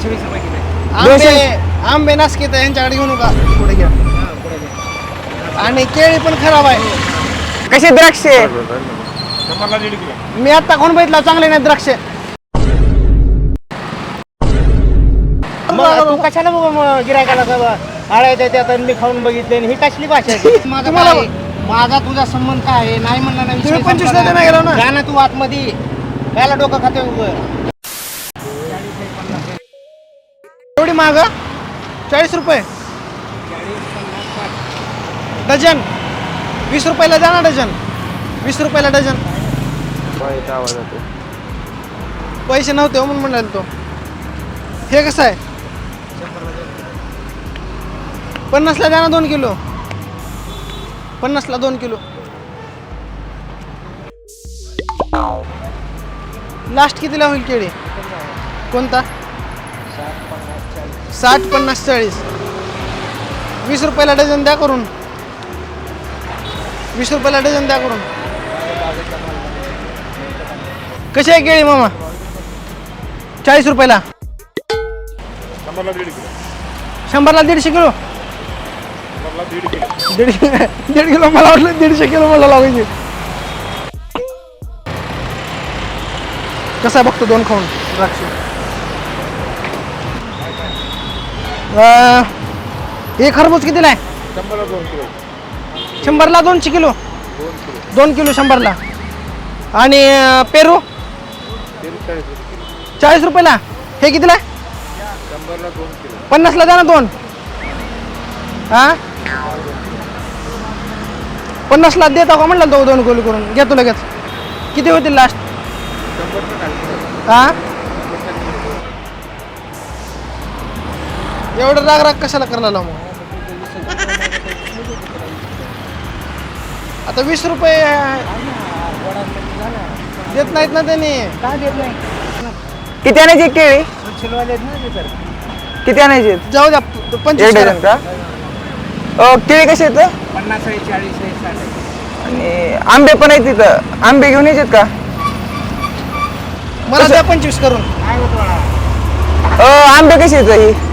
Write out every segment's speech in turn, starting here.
दोनशे वीस रुपये किलो. आहे. आंबे आंबे नासकीत आहे, यांच्याकडे घेऊ नका पुढे घ्या. हा. आणि केळी पण खराब आहे. कसे द्राक्ष? मी आता कोण बघितलं? चांगले नाही द्राक्ष. मग तू कशाला बघ गिरायकाला आळायचं त्यात आणि मी खाऊन बघितले आणि ही कसली भाषा आहे? माझा तुम्हाला- काय? माझा तुझा संबंध काय आहे? नाही म्हणला ना विषय तुम्ही पंचवीस संपला ला नाही गेला ना? जा ना तू आतमध्ये. कायला डोकं खाते उभं एवढी महाग? चाळीस रुपये. डझन. वीस रुपयाला द्या ना डझन. वीस रुपयाला डझन. पैसे नव्हते हो म्हणून म्हणाल तो. हे कसं आहे? पन्नासला द्या ना दोन किलो. पन्नासला दोन किलो. लास्ट कितीला होईल केळी? कोणता? साठ पन्नास चाळीस. वीस रुपयाला डझन द्या करून. वीस रुपयाला डझन द्या करून. कशी आहे केळी मामा? चाळीस रुपयाला. शंभरला दीडशे किलो? दीड दीड किलो मला वाटलं दीडशे किलो मला लावायचे. कसा बघतो दोन खाऊन? द्राक्ष. अं, हे खरबूज कितीला आहे? शंभरला दोनशे किलो? दोन किलो शंभरला. आणि अं, पेरू? चाळीस रुपयाला. हे कितीला आहे? पन्नासला द्या ना दोन. हा पन्नासला देता का? म्हटलं तो दोन किलो करून. घेतो लगेच. किती होतील लास्ट हा एवढं राग राग कशाला करायला मग? आता वीस रुपये देत नाहीत ना त्यांनी. का देत नाही? किती आणायची एक केळी? होलसेलवाले आहेत ना ते तर. किती आणायची? जाऊ द्या एक पंचवीस डझन. का? अ, केळी कशी आहेत? पन्नास आहे चाळीस आहे साठ आहे. आणि आंबे पण आहेत तिथं. आंबे घेऊन यायचेत का? मला द्या पंचवीस करून. काय होत वाडा अ, आंबे कसे आहेत ही?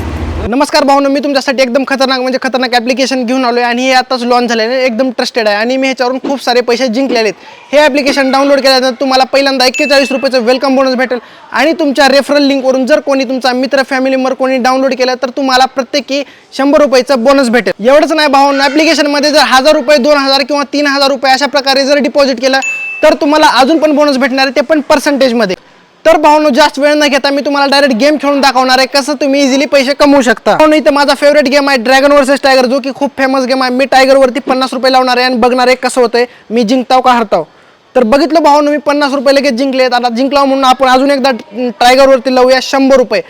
नमस्कार भावना मी तुमच्यासाठी एकदम खतरनाक म्हणजे खतरनाक ॲप्लिकेशन घेऊन आलो आहे आणि हे आताच लॉन्च झालेलं आहे एकदम ट्रस्टेड आहे. आणि मी ह्याच्यावरून खूप सारे पैसे जिंकलेले आहेत. हे ॲप्लिकेशन डाउनलोड केल्यानंतर तुम्हाला पहिल्यांदा एक्केचाळीस रुपयाचं वेलकम बोनस भेटेल. आणि तुमच्या रेफरल लिंकवरून जर कोणी तुमचा मित्र फॅमिली मेंबर कोणी डाउनलोड केलं तर तुम्हाला प्रत्येकी शंभर रुपयाचं बोनस भेटेल. एवढंच नाही भावना ॲप्लिकेशनमध्ये जर हजार रुपये दोन हजार किंवा तीन हजार रुपये अशा प्रकारे जर डिपॉझिट केलं तर तुम्हाला अजून पण बोनस भेटणार आहे ते पण पर्सेंटेजमध्ये तर भावनो जास्त वेळ न घेता मी तुम्हाला डायरेक्ट गेम खेळून दाखवणार आहे. कसं तुम्ही इझिली पैसे कमवू शकता. भावनो इथं माझा फेवरेट गेम आहे ड्रॅगन वर्सेस टायगर जो की खूप फेमस गेम आहे. मी टायगरवरती पन्नास रुपये लावणार आहे आणि बघणार आहे कसं होतंय. मी जिंकताव का हरताव? तर बघितलं भावनो मी पन्नास रुपये लगेच जिंकलेत आता जिंकला म्हणून आपण अजून एकदा टायगर वरती लावूया शंभर रुपये.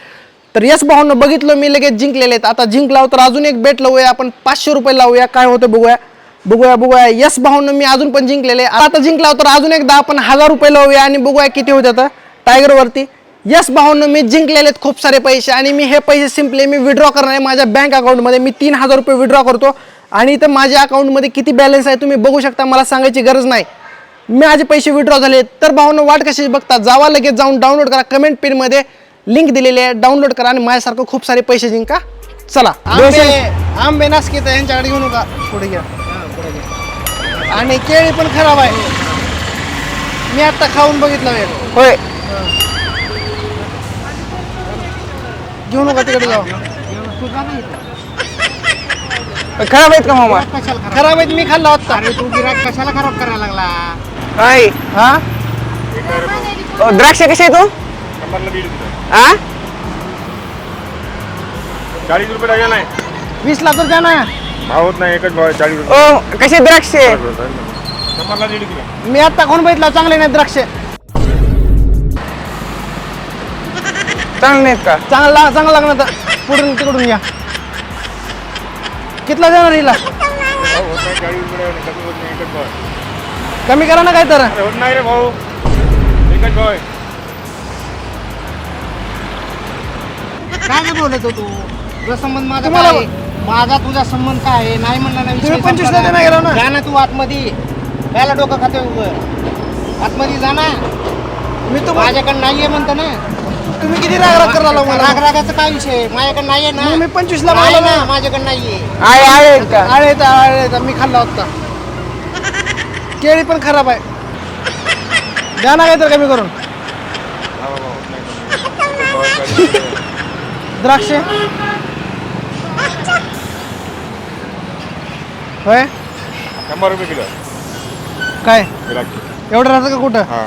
तर यस भावनो बघितलं मी लगेच जिंकलेले आहेत. आता जिंकलाव तर अजून एक बेट लावूया. आपण पाचशे रुपये लावूया. काय होतं बघूया. बघूया बघूया. यस भावनं मी अजून पण जिंकलेले आता जिंकला तर अजून एकदा आपण हजार रुपये लावूया आणि बघूया किती होत्या तर टायगर वरती यस भावनं मी जिंकलेले आहेत खूप सारे पैसे आणि मी हे पैसे सिम्पली मी विड्रॉ करणार आहे माझ्या बँक अकाउंटमध्ये मी तीन हजार रुपये विड्रॉ करतो. आणि इथं माझ्या अकाउंटमध्ये किती बॅलन्स आहे तुम्ही बघू शकता मला सांगायची गरज नाही. माझे पैसे विड्रॉ झाले तर भावनं वाट कशी बघता? जावा लगेच जाऊन डाउनलोड करा. कमेंट पिनमध्ये लिंक दिलेली आहे. डाउनलोड करा आणि माझ्यासारखं खूप सारे पैसे जिंका. चला. आंबे आंबे नासकीत यांच्याकडे घेऊ नका पुढे घ्या. आणि केळी पण खराब आहे. मी आता खाऊन बघितलं होय. घेऊ नका तिकडे जाऊ. तू. खराब आहेत का मामा? कशाला खराब? खराब आहेत मी खाल्ला होता. अरे तू गिराक कशाला खराब करायला लागला? नाही हा? अ, द्राक्ष कसे आहेत हो? हा चाळीस रुपये लागेल नाही वीस ला तर द्या ना. भाव होत नाही एकच भाव आहे चाळीस रुपये. ओ कसे द्राक्ष शंभरला दीड किलो. मी आता कोण बघितलं? चांगले नाही द्राक्ष. चांगले नाहीत का? चांगला चांगला लागणार तर पुढून तिकडून घ्या कितला देणार हिला? कमी करा ना काय तर होत नाही रे भाऊ. एकच भाव आहे. काय नाही बोलत हो तू? तुझा संबंध माझा तुम्हाला- काय आहे? माझा तुझा संबंध काय आहे? नाही म्हणला ना तुम्ही पंचवीस संपला. ला नाही. गेला ना? जा ना तू आतमध्ये. कायला डोकं खाते उभं. आतमध्ये जा ना. मी तो माझ्याकडे नाहीये म्हणतो ना. तुम्ही किती राग राग करायला मला? राग रागाचा काय विषय? माझ्याकडे नाहीये ना. मग मी 25 ला नाही मागवला ना. माझ्याकडे नाहीये. आळे आळे आहेत का आळे येतात आळे मी खाल्ला होता. केळी पण खराब आहे. द्या ना काहीतरी कमी करून. हा बाबा होत नाही कमी. आहे. द्राक्षे. होय? शंभर रुपये किलो. काय? एवढं राहतं का कुठं? हा.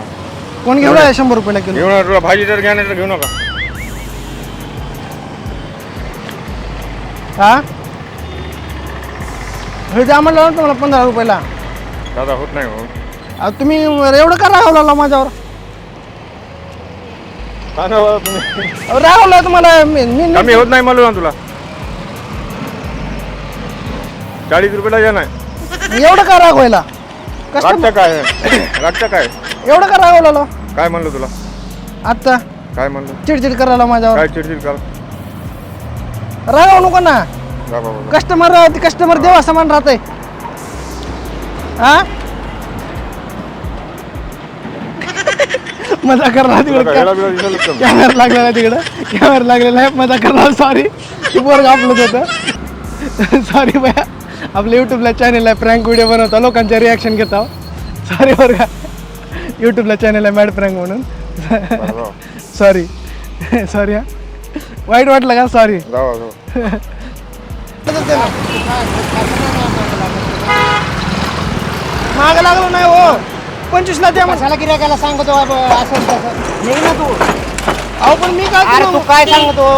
कोण घेऊन आहे शंभर रुपयाला किलो? घेऊ नका तुला भाजी जर घ्या नाही तर घेऊ नका. हा? हे द्या म्हणलं ना तुम्हाला पंधरा रुपयाला. दादा होत नाही हो. अहो, तुम्ही एवढं का रागवला माझ्यावर? हा ना बाबा तुम्ही अहो, रागवला तुम्हाला मी मी- कमी होत नाही मला ना तुला. चाळीस रुपयाला घ्या नाही एवढं का रागवायला? काय आहे? रागचं काय? एवढं का रागवला काय म्हणलं तुला? आत्ता? काय म्हणलं? चिडचिड करायला माझ्यावर. काय चिडचिड कर रागावू नको ना. जा बाबा कस्टमर कस्टमर देवा समान राहते हा? मजा करणार तिकडे? कॅमेरा लागलेला तिकडं. कॅमेरा लागलेला आहे. मजा करणार सॉरी पोरग आपलंच होतं. सॉरी भया. आपल्या यूट्यूबला चॅनल आहे प्रँक व्हिडिओ बनवता लोकांचे रिॲक्शन घेता. सॉरी बरं का. यूट्यूबला चॅनल आहे मॅड प्रँक म्हणून. सॉरी सॉरी हा. वाईट वाटलं का? सॉरी माग लागलो नाही हो. पंचवीसला द्या मग. कशाला गिरायकाला सांगतो बाबा, असं निघ ना तू. अहो पण मी काय अरे तू करू काय सांगतो?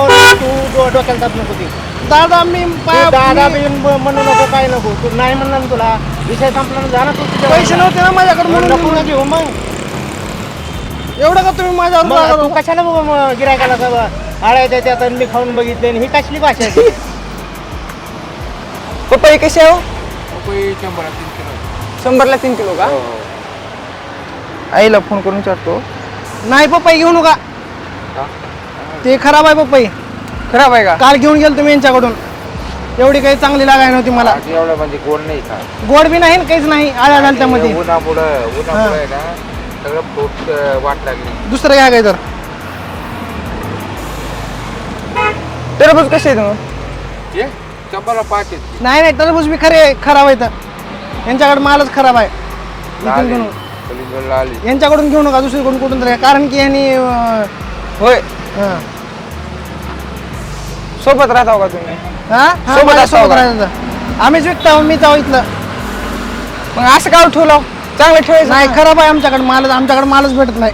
तू डो- डोक्याला ताप नको ती दादा मी पाया- दादा मी- ब- म्हणू नको काय नको. तू नाही म्हणणार ना तुला विषय संपला ना जा ना तू तुझ्या पैसे नव्हते ना माझ्याकडे म्हणून म्हणून नको ना घेऊ मग. एवढं का तुम्ही माझ्यावर मग रागावला? तू कशाला मग गिरायकाला का आळायच्या त्यात आणि मी खाऊन बघितले आणि ही कसली भाषा आहे? पपई कशी आहे हो? शंभरला तीन किलो का? आईला फोन करून विचारतो. नाही पपई घेऊ नका. ते खराब आहे पपई खराब आहे का? काल घेऊन गेलो तुम्ही यांच्याकडून. एवढी काही चांगली लागाय नव्हती मला. एवढं म्हणजे गोड नाही का? गोड बी नाही आणि काहीच नाही आळ्या झाल्या त्यामध्ये आहे ना सगळं फ्रूट वाट लागली. दुसरं घ्या काय तर? टरबूज कसे आहे मग ये चंपाला पाच आहेत नाही नाही टरबूज बी खरे खराब आहे तर. यांच्याकडे मालच खराब आहे. इथून घेऊन. कलिंगडला आली यांच्याकडून घेऊ नका दुसरीकडून कुठून तरी. कारण की यांनी अं, होय. हां. सोबत राहता का तुम्ही? हा? हा, सोबत माझ्या असावं सोबत का? राहायचं आम्हीच विकता मी जाऊ इथलं. मग असं का ठेवलं? चांगलं ठेवायचं नाही ना. खराब आहे आमच्याकडे मालच आमच्याकडे मालच भेटत नाही.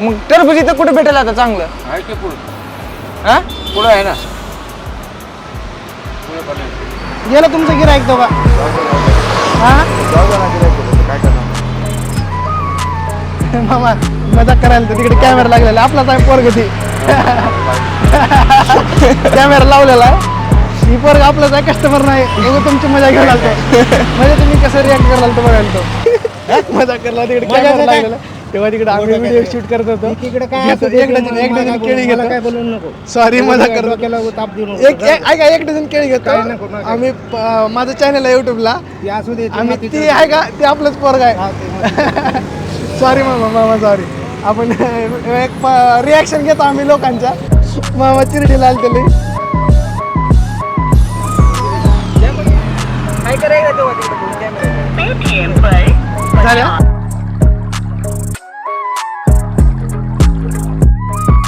मग टरबूज इथं कुठे भेटेल आता चांगलं? आहे की पुढं? हा? पुढं आहे ना. गेलं तुमचं गिरायक तो का हा? जाऊ दे ना गिऱ्हाईक, काय करणार मामा मजाक करायला तर तिकडे कॅमेरा लागलेला. आपलाच आहे पोरग ती. कॅमेरा लावलेला आहे. ही पोरग आपलाच आहे कस्टमर नाही. एवढं तुमची मजा घेऊन आलतो. म्हणजे तुम्ही कसं रिॲक्ट कराल तो बघायला तो मजा करला तिकडे कॅमेरा आहे. तेव्हा तिकडे आम्ही व्हिडिओ शूट करत होतो. काय एक डझन एक डझन केळी मला काय बोलू नको. सॉरी मजा करतो डोक्याला ताप देऊ नको. एक एक ऐका एक डझन केळी घेतो. आम्ही माझं चॅनल आहे युट्यूबला असू दे आम्ही ती आहे का? ते आपलंच पोरग आहे. सॉरी मामा मामा सॉरी आपण एक रिॲक्शन घेतो आम्ही लोकांच्या. मामा चिरडी लाल त्याला काय कॅमेरे झाल्या?